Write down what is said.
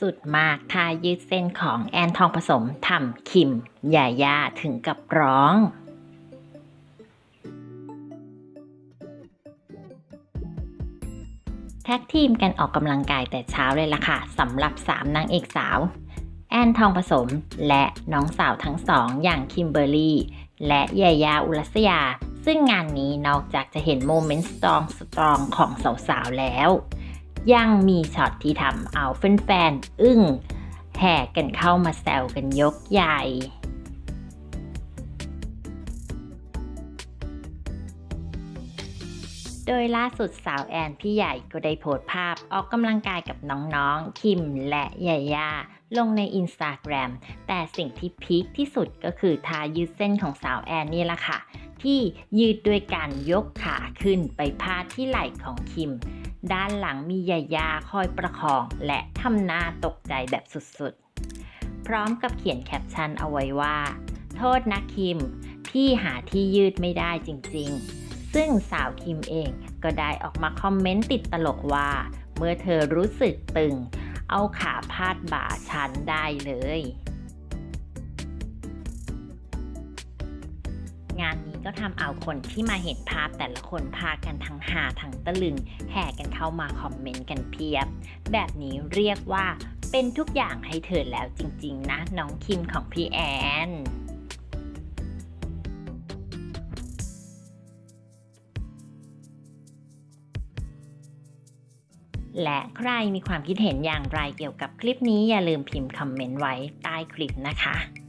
สุดมากท่ายืดเส้นของแอนทองผสมทำคิมยาย่าถึงกับร้องแท็กทีมกันออกกำลังกายแต่เช้าเลยล่ะค่ะสำหรับ 3นางเอกสาว แอนทองผสมและน้องสาวทั้งสองอย่างคิมเบอร์รี่ และยายาอุรัสยา ซึ่งงานนี้นอกจากจะเห็นโมเมนต์สตรองสตรองของสาวๆแล้ว ยังมีช็อตที่ทำเอาแฟนๆอึ้ง แห่กันเข้ามาแซวกันยกใหญ่โดยล่าสุดสาวแอนพี่ใหญ่ก็ได้โพสต์ภาพออกกำลังกายกับน้องๆ คิมและยาย่าลงในอินสตาแกรมแต่สิ่งที่พีคที่สุดก็คือท่ายืดเส้นของสาวแอนนี่แหละค่ะ ที่ยืดด้วยการยกขาขึ้นไปพาดที่ไหล่ของคิม ด้านหลังมียายาคอยประคองและทำหน้าตกใจแบบสุดๆ พร้อมกับเขียนแคปชั่นเอาไว้ว่า โทษนะคิม พี่หาที่ยืดไม่ได้จริงๆ ซึ่งสาวคิมเองก็ได้ออกมาคอมเมนต์ติดตลกว่า เมื่อเธอรู้สึกตึง เอาขาพาดบ่าฉันได้เลย ก็ทำเอาคนที่มาเห็นภาพแต่ละคนพากันทั้งหาทั้งตะลึง แห่กันเข้ามาคอมเมนต์กันเพียบ แบบนี้เรียกว่าเป็นทุกอย่างให้เธอแล้วจริง ๆ นะ น้องคิมของพี่แอนและใครมีความคิดเห็นอย่างไรเกี่ยวกับคลิปนี้อย่าลืมพิมพ์คอมเมนต์ไว้ใต้คลิปนะคะ